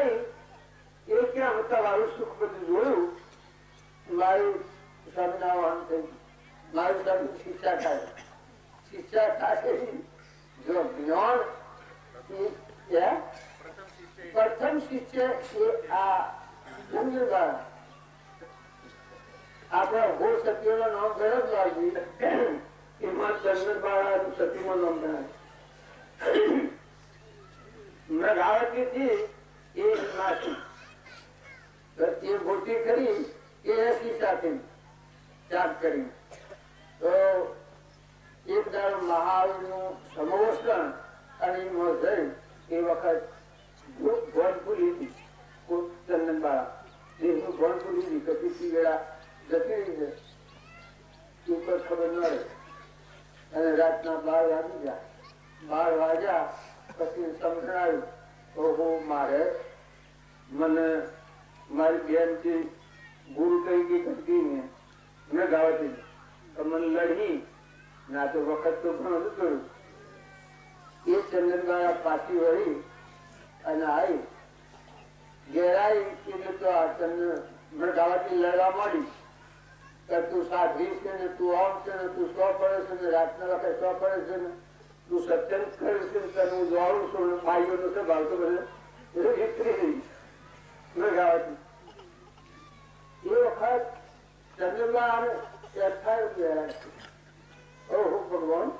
નહીં એ ક્યાં તમારું સુખ બધું જોયું મારું સ્વામિનારાયણ થઈ મારું સ્વામી શિક્ષા થાય શિક્ષા થાય જો જ્ઞાન એ એ પ્રથમ શિષ્ય એ આ ચંદ્રબાળ આપણે હો સત્યોનો નામ ગયો જ લાગી એમાં ચંદ્રબાળા સતીમાં નામ ગણાય મૃગાવતી થી એ નાસી તો એ કરી એ એસી સાથે ત્યાગ કરી તો એક દાડો મહાવીરનું સમોષણ અને જઈ એ વખત ભોન ભૂલી હતી ચંદનબાળા. દેશનું ભોન ભૂલી હતી કચી વેળા જતી રહી છે. ઉપર ખબર ન રહે. અને રાતના બાર વાગી ગયા. બાર વાગ્યા પછી સમજણાયું ઓહો, મારે મને મારી બેનથી ગુરુ કઈ ગઈ ઘટકી ને? મેં ગાવતી. તમને લડી ના તો વખત તો ઘણું હતું એ ચંદનબાળા પાછી વળી અને આવી ઘેરાઈ એટલે તો આ ચંદન મેં ગાવાથી લડવા માંડી તું સાધવી છે ને, તું આમ છે ને, તું સો પડે છે ને, રાતના વખત સો પડે છે ને. તું સત્યન કરે છે ને તને હું જોવાનું છું ને ભાઈઓ નું છે ભાવતો બધે એ વિતરી રહી ગાવાથી. એ વખત ચંદ્રમાન અઠાવીસ ભગવાન.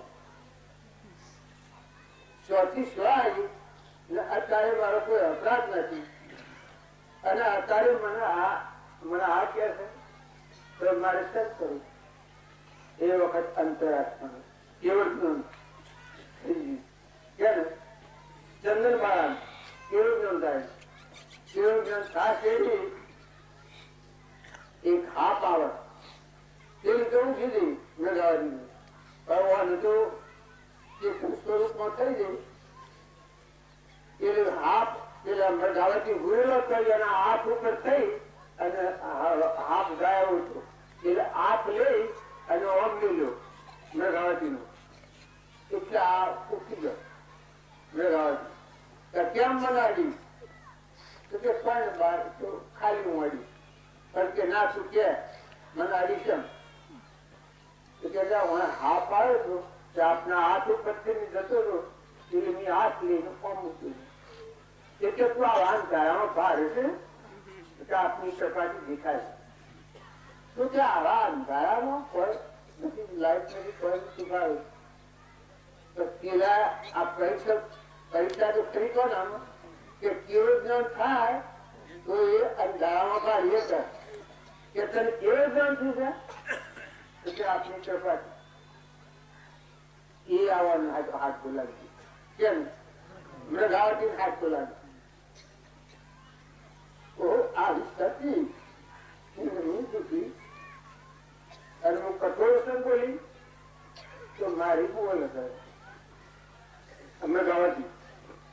ચોથી સ્વાય, ને અત્યારે મારો કોઈ અપરાધ નથી. અને અત્યારે મને આ મને આ કે છે તો મારે સત કરવું? એ વખત અંતરાત્મા કેવળ જ્ઞાન ક્યારે બાળા કેવળ જ્ઞાન થાય કેવળ જ્ઞાન થાય એક હાપ આવે તેની કેવું મેં ગાવા દીધું ભગવાન તો એ સ્વરૂપમાં થઈ જાય એટલે હાફ પેલા મરઘાવાથી ભૂલેલો કરી અને હાથ ઉપર થઈ અને હાફ ગાયો હતો. એટલે આપ લઈ અને ઓમ લીધો મરઘાવતી નો એટલે આ ઉઠી ગયો મરઘાવતી કેમ મનાડી તો કે પણ બાર, તો ખાલી અડી પણ કે ના તું કે આવ્યો આપના હાથ હાથ એટલે તું ભારે આપની કે કેવું જ્ઞાન થાય, તો એ અંધારામાં ભારીએ કર. કે તને એ જ્ઞાન થયું છે આપની સપાટી એ આવવાનું હાથ બોલાવી કેમ? મૃગાવતી હાથ બોલાવી બોલી? તો મારી બોલ અમે ગાવાથી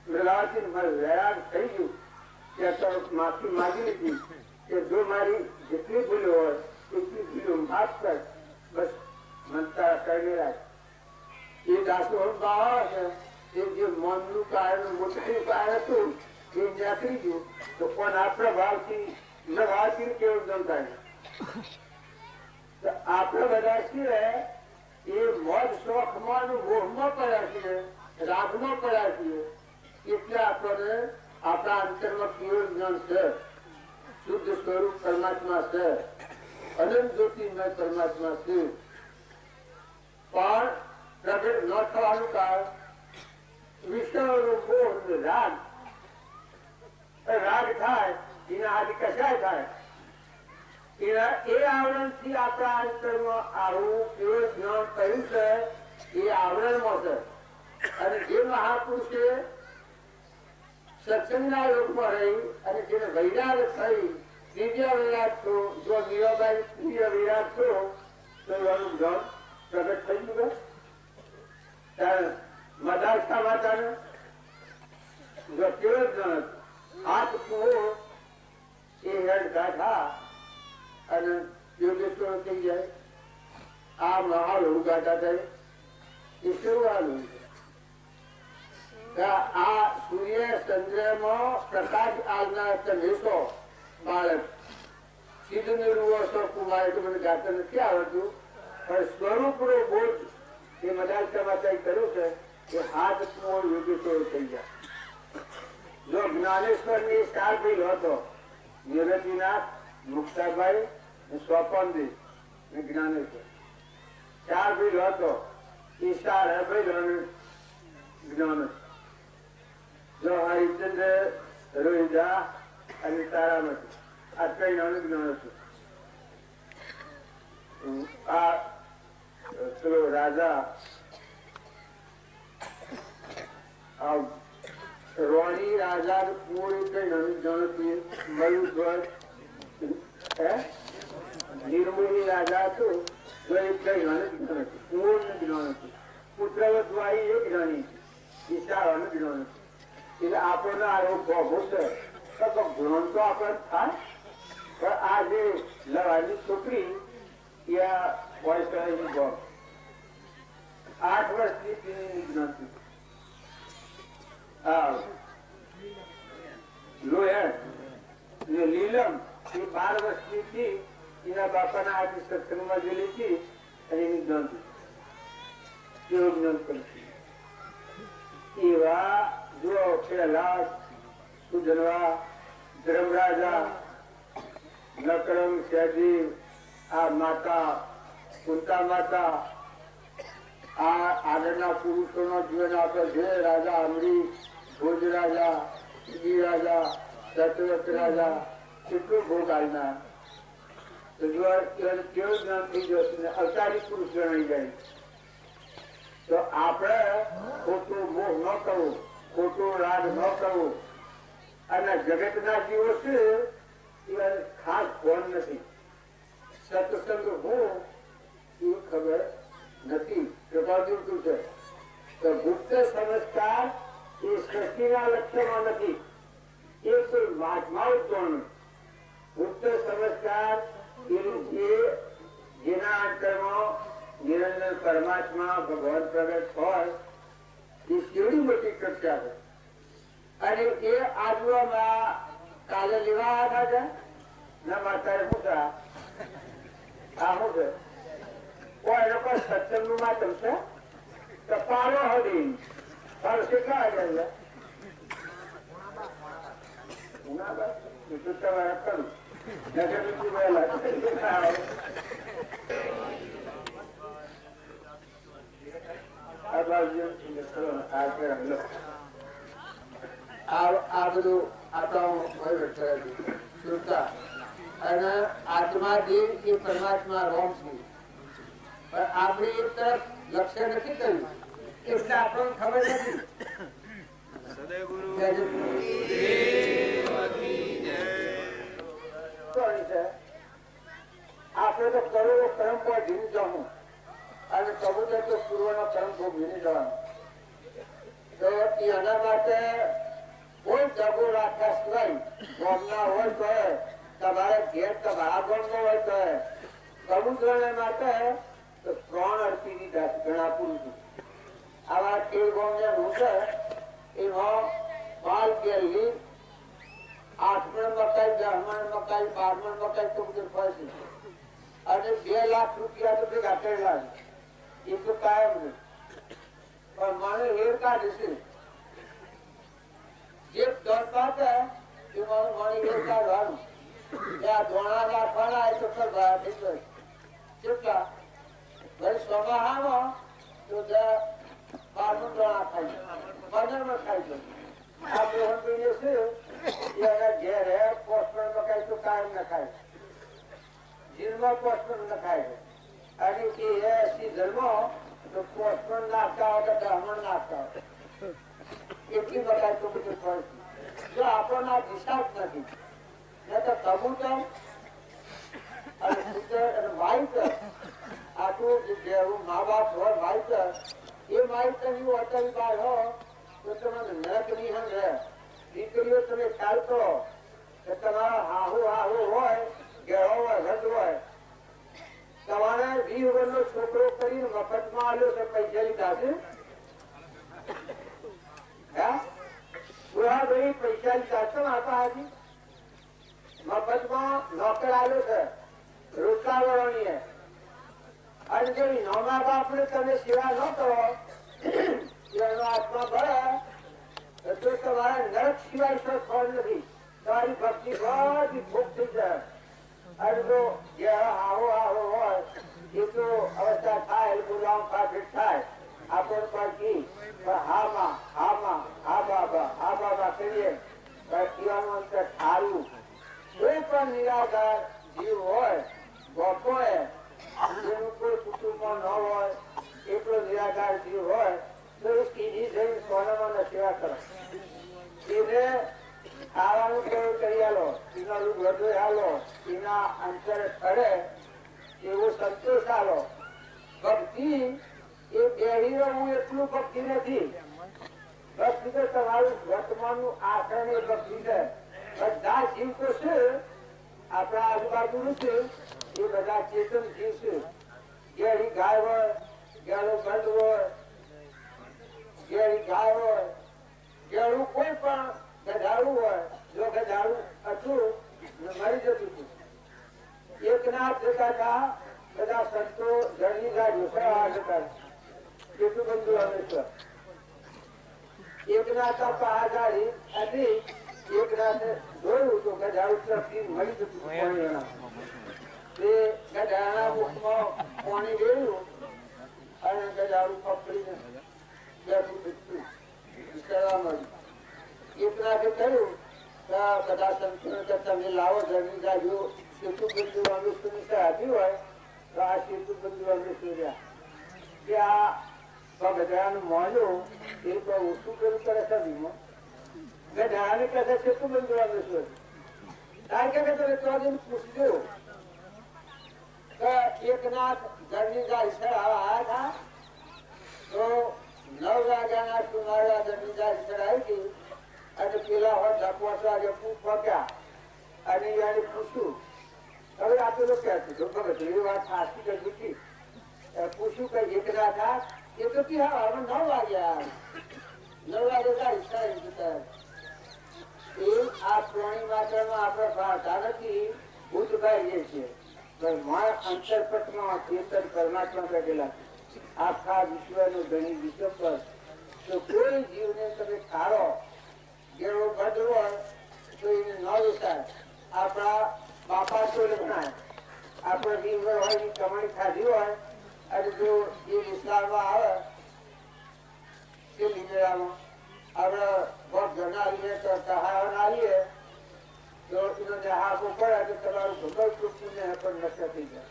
મૃગાવતી મારે વૈરાગ થઈ ગયું. કે તો માફી માગી લીધી. કે જો મારી જેટલી ભૂલો હોય, એટલી ભૂલો માફ કર. બસ મનતા કરીને રાખ. એ દાસો બાવા છે, એ જે મનનું કારણ, મોટું કારણ હતું, એ નીકળી ગયું. તો પણ ભાવથી ન ભાવથી કેવું જમ તો આપણે બધા છીએ, એ મોજ શોખમાં મોહમાં પડ્યા છીએ, રાગમાં પડ્યા છીએ. એટલે આપણને આપણા અંતરમાં કેવું જ્ઞાન છે? શુદ્ધ સ્વરૂપ પરમાત્મા છે. અનંત જ્યોતિમય પરમાત્મા છે. પણ પ્રગટ ન થવાનું કારણ વિષયનો મોહ રાગ. રાગ થાય, એના આદિ કશાય થાય? એના એ આવરણથી આપણા અંતરમાં આવું કેવું જ્ઞાન કહ્યું છે, એ આવરણમાં છે. અને જે મહાપુરુષે સત્સંગના યોગમાં રહી અને જેને વૈરાગ થઈ દિવ્ય વિરાટ છો, જો મીરાબાઈ દિવ્ય વિરાટ છો, તો એનું જ્ઞાન પ્રગટ થઈ ગયું ત્યારે મદારસા માતાને જો કેવું જ્ઞાન હાથ કુવો, એ હેડ ગાથા અને યોગેશ્વર થઈ જાય, આ મહાલ ગાઢા થાય એ શરૂઆત આ સૂર્ય ચંદ્રમાં પ્રકાશ આવનાર છો બાળક. સિદ્ધ છો કુમાર મને ગાતા નથી આવડતું, પણ સ્વરૂપનો બોધ એ મદાલસામાં કઈ કર્યું છે કે હાથ મોર યોગેશ્વર થઈ ગયા. જો જ્ઞાનેશ્વરની સ્ટાર ભાઈ હતો, નિરતિનાથ, મુક્તાભાઈ ને સ્વપનજી ને જ્ઞાનેશ્વર. ચાર ભાઈ હતો, એ હે ભાઈ જ્ઞાન રોહિદા અને તારામતી આ ત્રણ જ્ઞાન છે. આ, પેલો રાજા રોણી રાજા પૂરી કઈ નવી ગણતરી મયુધ્વજ હે? નિર્મૂળી રાજા હતું. જો એ કઈ ગણતરી ગણતરી પૂર્ણ ગણતરી પુત્રવત વાળી એક ગણી ઈશાળાનું ગણતરી એટલે આપણને આ રોગ ભોગવો છે. તો તો આપણે થાય પણ આ જે લવાની છોકરી આઠ વર્ષની ને લીલમ, એ બાર વર્ષની હતી એના બાપાના આજે સત્સંગમાં ગયેલી હતી એની ગણતરી કેવું જ્ઞાન કરશે. એવા જો પેલા રાજા કેટલું ભોગ આલના કેવું જશે અવતારી પુરુષ ગણાઈ જાય. તો આપણે ખોટું મોહ ન કરવું, ખોટું રાગ ન કરવું. અને જગતના જીવો છે એ ખાસ કોણ નથી. સત્સંગ હું એ ખબર નથી. કૃપાદુર છે? તો ગુપ્ત સંસ્કાર એ સૃષ્ટિના લક્ષ્યમાં નથી. એ કોઈ વાતમાં ઉત્પન્ન ગુપ્ત સંસ્કાર એ જેના અંતરમાં નિરંજન પરમાત્મા ભગવાન પ્રગટ હોય, એ કેવડી મોટી કક્ષા છે અને એ આજવામાં કાલે લેવા આવ્યા હતા ના માતા શું છે આ શું છે કોઈ લોકો સત્સંગનું માધ્યમ છે? તો પારો હડી પારો કેટલા આવ્યા આ બાજુ. આ. આ બધું આત્માઓ વહીવટ કરેલું શ્રુતા અને આત્મા દેવ એ પરમાત્મા રોમ છે. પણ આપણે એક તરફ લક્ષ્ય નથી કર્યું. એટલે આપણને ખબર નથી કોણ છે? આપણે તો કરોડો કર્મ પર જીવી જવું અને કબૂતર તો પૂર્વનો કર્મ ભોગ જીવી જવાનું તો એના માટે કોઈ દગો રાખ્યા સિવાય ગામના હોય તો તમારે ઘેર તમારા ગામનો હોય તો સમુદ્ર માટે તો ત્રણ અડધી દીધા છે ઘણા પુરુષો આવા તેર ગામને રૂસે એમાં બાર ગેલી આઠ મણ મકાઈ દસ મણ મકાઈ મકાઈ તો બધું ફરશે અને બે લાખ રૂપિયા તો ભેગા કરેલા એ તો કાયમ નહીં પણ મને હેર જે દર પાકે એ મારું મને હેર કાઢવાનું. ત્યાં ધોણા રાખવાના એ તો ખર ભાઈ થઈ જાય કેટલા ભાઈ સમાહામાં તો બારનું ધોણા ખાઈ ખાઈ જાય આ ન ન હોય હોય. આપણને આ દિશા નથી નહીં તો કબૂતર અને જેવું મા બાપ હોય માહિતર એ માહિતરની અટલ બાર હો તો દીકરીઓ તમે ચાલતો કે તમારા હાહુ હાહુ હોય ગેહો હોય હોય. તમારે વીસ વર્ષનો છોકરો કરીને મફતમાં આવ્યો છે પૈસા લીધા છે? હે? ભાઈ પૈસા ચારસો આપા હતી મફતમાં નોકર આવ્યો છે વાળાની હે. અને જો નોમા બાપને તમે સેવા ન કરો કોઈ પણ હા જીવ હોય બપોરે જેનું કોઈ કુટુંબમાં ન હોય એકલો નિરાધાર જીવ હોય સોનામાં સેવા કરો એને કરી આલો એના રૂપ વધુ આલો એના અંતર કરે એવો સંતોષ આલો ભક્તિ એ બેહીનો હું એટલું ભક્તિ નથી ભક્તિ તો તમારું વર્તમાનનું આચરણ એ ભક્તિ છે બધા જીવ તો છે આપણા આજુબાજુનું છે એ બધા ચેતન જીવ છે ગેડી ગાય હોય, ગેડો બંધ હોય ગેડી ગાય હોય ગેડું કોઈ પણ ગધાડું હોય, જો ગધાડું હતું ને મરી જતું હતું. એક નાથ જતા હતા, બધા સંતો જળની ગાડીઓ ફરવા જતા કેટલું બંધુ રામેશ્વર એક નાથ આ ગાડી હતી એક રાતે જોયું તો ગધાડું તરફથી મળી જતું હતું પાણી એના. તે ગધાડાના મુખમાં પાણી વેળ્યું અને ગધાડું પકડીને બેઠું બેઠું વિચારવા મળ્યું એક રાતે કહ્યું બધા લાવો જળની ગાડીઓ સેતુ બિંદુ અનુષ્ઠની આપી હોય તો આ સેતુ રહ્યા કે આ ગધાડાનું મોઢું એ તો ઓછું કર્યું કરે છે ભીમો ગધાડાને કહે છે સેતુ બિંદુ અનુષ્ઠ તાર કે તો એકનાથ જળની ગાડી ચડાવવા આવ્યા હતા તો નવ વાગ્યાના સુમારા પૂછ્યું, હવે નવ વાગ્યા નવ વાગે એ આ પ્રાણી માત્રમાં આપણે ભાષા નથી. ભૂત ભાઈએ છે અંતરપટમાં પરમાત્મા કહેલા આખા વિશ્વનું ધણી કોઈ જીવ કોઈ જીવને તમે કાઢો જેવો ભદ્ર તો એને ન વિચાર. આપણા બાપા તો લખાય આપણે જીવન હોય એ કમાણી ખાધી હોય, અને જો એ વિસ્તારમાં આવે તે લીમડામાં આપણે ઘણા આવીએ તો સહાય આવીએ એનો જે પડે તો તમારું ને પણ નષ્ટ થઈ જાય.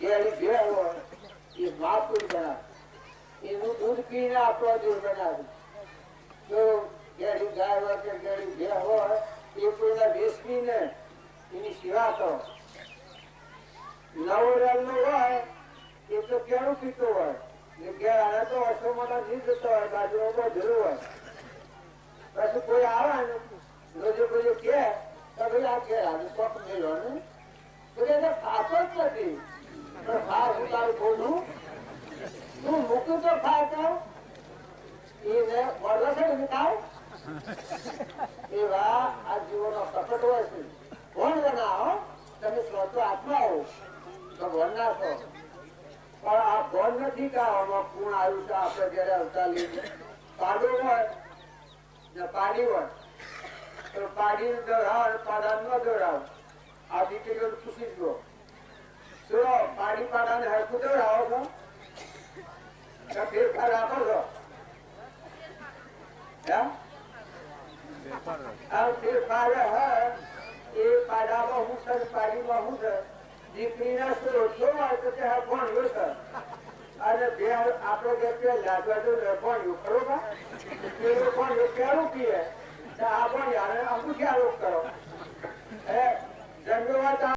જે જે હોય એ માપુર બનાવે એનું દૂધ પીને આપણો દૂધ બનાવે. તો ગેડી ગાય હોય કે હોય, એ કોઈના ભેસ પીને એની સેવા કરો. નવો રેલ નો હોય કેળું પીતો હોય? ઘેર આવે તો મોટા નહીં જતો હોય બાજુ બધું હોય. પછી કોઈ આવે રોજો રોજે કે તો ભાઈ આ ઘેર તો એને ખાતો જ નથી. પણ આ જીવોનો કપટ હોય આવ્યું છે આપણે જયારે અવતાર લઈને પાડો હોય ને પાડી હોય તો પાડી દોડાવ પાડા ન દોડાવ આ દીકરીઓ પૂછી જ લો શું પાડી પાડા ને હરખું દોડાવો છો ફેરફાર આપો છો. ફેરફાર એ પાડામાં હું છે પાડીમાં હું છે. દીકરીના શું રોટલો તો તે ભણ્યો છે? અને બે આપણે કે પેલા લાગવા તો ભણ્યું ખરો કા પેલું ભણ્યું પેલું પીએ. આ પણ યાર? અમુક આરોપ કરો? હે ધન્યવાદ